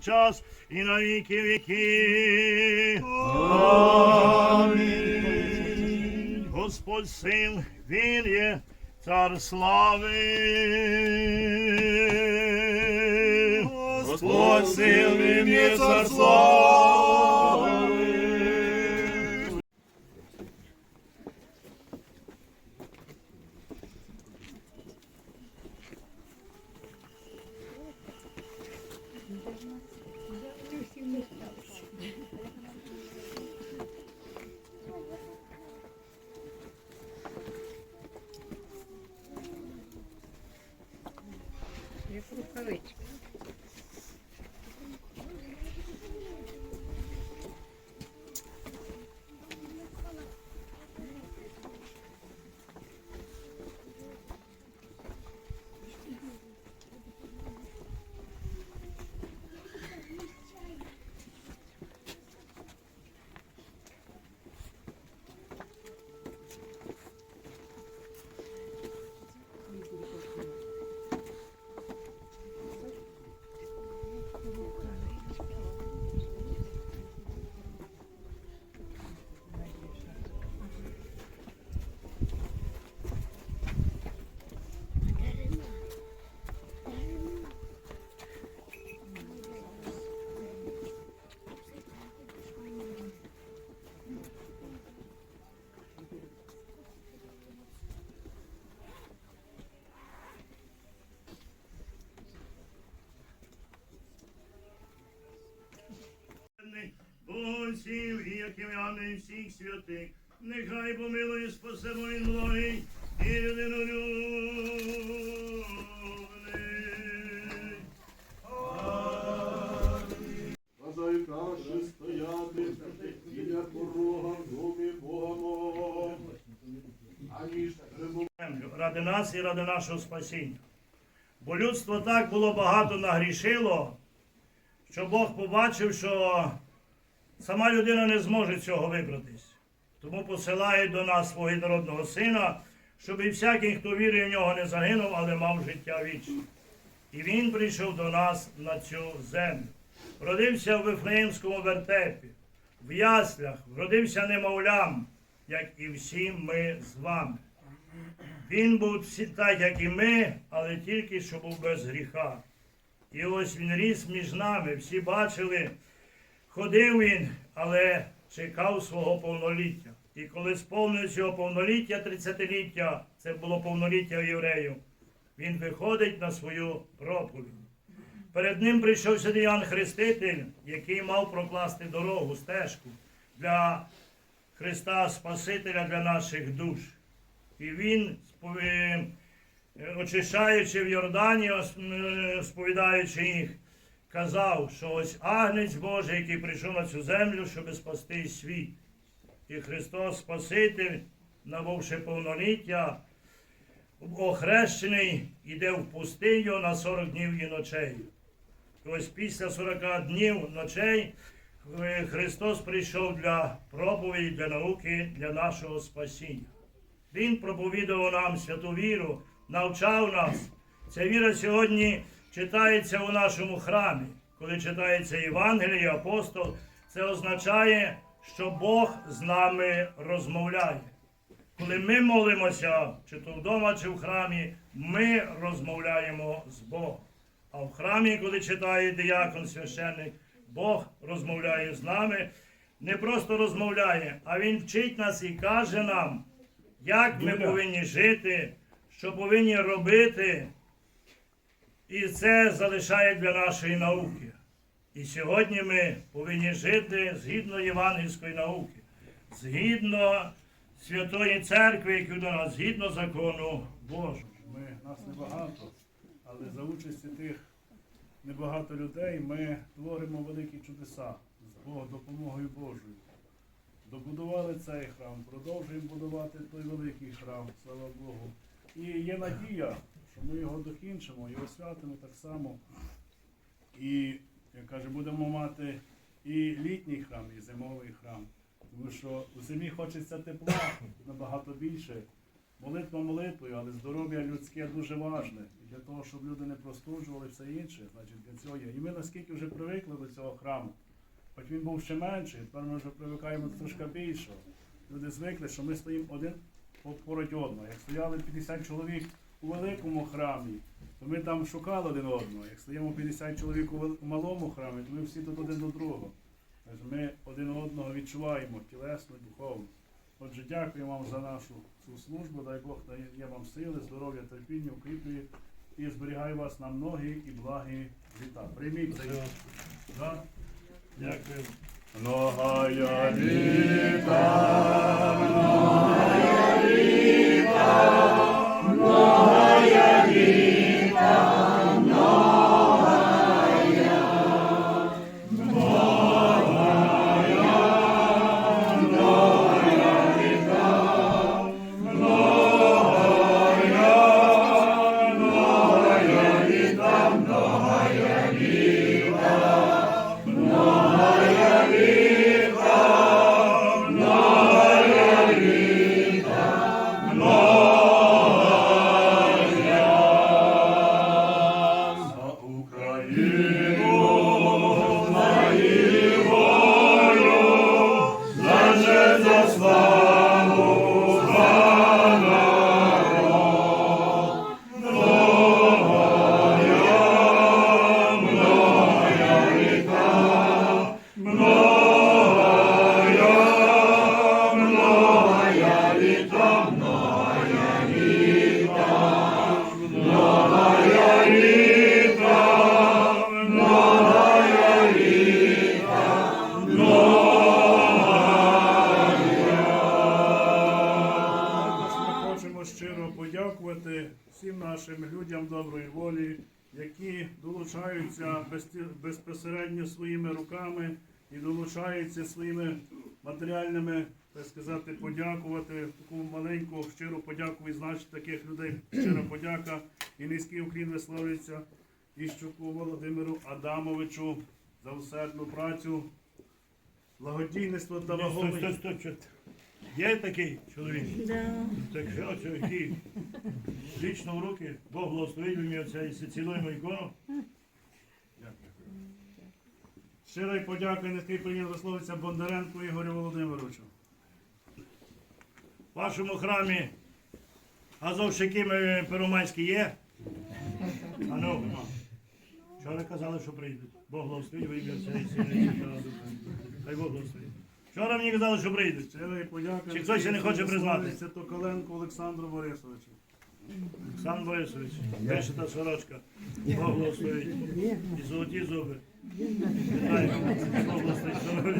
час і на віки віки. Амінь. Господь сил, Він є цар слави. Господь син, Він є цар слави. Як рукавички. Богосів і всіх святих, нехай помилує спасе мої благий і людинолюбний. Бажаю краще стояти біля порога в домі Бога мого, аніж ради нас і ради нашого спасіння. Бо людство так було багато нагрішило, що Бог побачив, що сама людина не зможе цього вибратись. Тому посилає до нас свого єдинородного сина, щоб і всякий, хто вірує в нього, не загинув, але мав життя вічне. І він прийшов до нас на цю землю. Родився в Вифлеємському вертепі, в яслях, родився немовлям, як і всі ми з вами. Він був так, як і ми, але тільки що був без гріха. І ось він ріс між нами. Всі бачили, ходив він, але чекав свого повноліття. І коли сповнилось його повноліття, 30-ліття, це було повноліття євреїв, він виходить на свою проповідь. Перед ним прийшов сюди Хреститель, який мав прокласти дорогу, стежку для Христа Спасителя для наших душ. І він, е, очищаючи в Йордані, е, сповідаючи їх, казав, що ось агнець Божий, який прийшов на цю землю, щоб спасти світ. І Христос Спаситель, набувши повноліття, охрещений, іде в пустиню на 40 днів і ночей. І ось після 40 днів ночей е, Христос прийшов для проповіді, для науки, для нашого спасіння. Він проповідував нам святу віру, навчав нас. Ця віра сьогодні читається у нашому храмі. Коли читається Євангеліє, апостол, це означає, що Бог з нами розмовляє. Коли ми молимося, чи то вдома, чи в храмі, ми розмовляємо з Богом. А в храмі, коли читає диякон священник, Бог розмовляє з нами. Не просто розмовляє, а Він вчить нас і каже нам, як ми повинні жити, що повинні робити. І це залишає для нашої науки. І сьогодні ми повинні жити згідно євангельської науки, згідно Святої Церкви, яку до нас, згідно закону Божого. Ми нас небагато, але за участі тих небагато людей ми творимо великі чудеса з Бог, допомогою Божою. Добудували цей храм, продовжуємо будувати той великий храм, слава Богу. І є надія, ми його докінчимо і освятимо так само. І, як каже, будемо мати і літній храм, і зимовий храм. Тому що у зимі хочеться тепла набагато більше. молитва молитвою, але здоров'я людське дуже важне. І для того, щоб люди не простуджували все інше, значить для цього є. І ми наскільки вже привикли до цього храму, хоч він був ще менший, тепер ми вже привикаємо трошки більшого. Люди звикли, що ми стоїмо один поруч одного. Як стояли 50 чоловік у великому храмі, то ми там шукали один одного. Як стоїмо 50 чоловік у малому храмі, то ми всі тут один до другого. Тож ми один одного відчуваємо тілесно, духовно. Отже, дякую вам за нашу цю службу. Дай Бог дає вам сили, здоров'я, терпіння, укріплює і зберігає вас на многі і благі літа. Прийміть цей дар. Дякую. Многая літа. За всім нашим людям доброї волі, які долучаються безпосередньо своїми руками і долучаються своїми матеріальними, так сказати, подякувати. Таку маленьку щиру подяку і значить таких людей. Щира подяка. І низький уклін висловлюється Іщуку Володимиру Адамовичу за усердну працю, благодійництво та Стой, Є такий чоловік? Так що який? Лічно в руки, Бог благословить мені оця і цілуємо ікону. Щира й подяка і низький прийняв висловиться Бондаренку Ігорю Володимировичу. В вашому храмі азовщики ми є? А ну, вчора казали, що прийдуть. Бог благословить, ви ім'я Отця і Сина і Дай Бог благословить. Вчора мені казали, що подяка. Чи хтось ще не хоче признати? Це Токоленко Олександру Борисовичу. Олександр Борисович, вишита сорочка. Бог благословить. І золоті зуби. Вітаю. Бог благословить.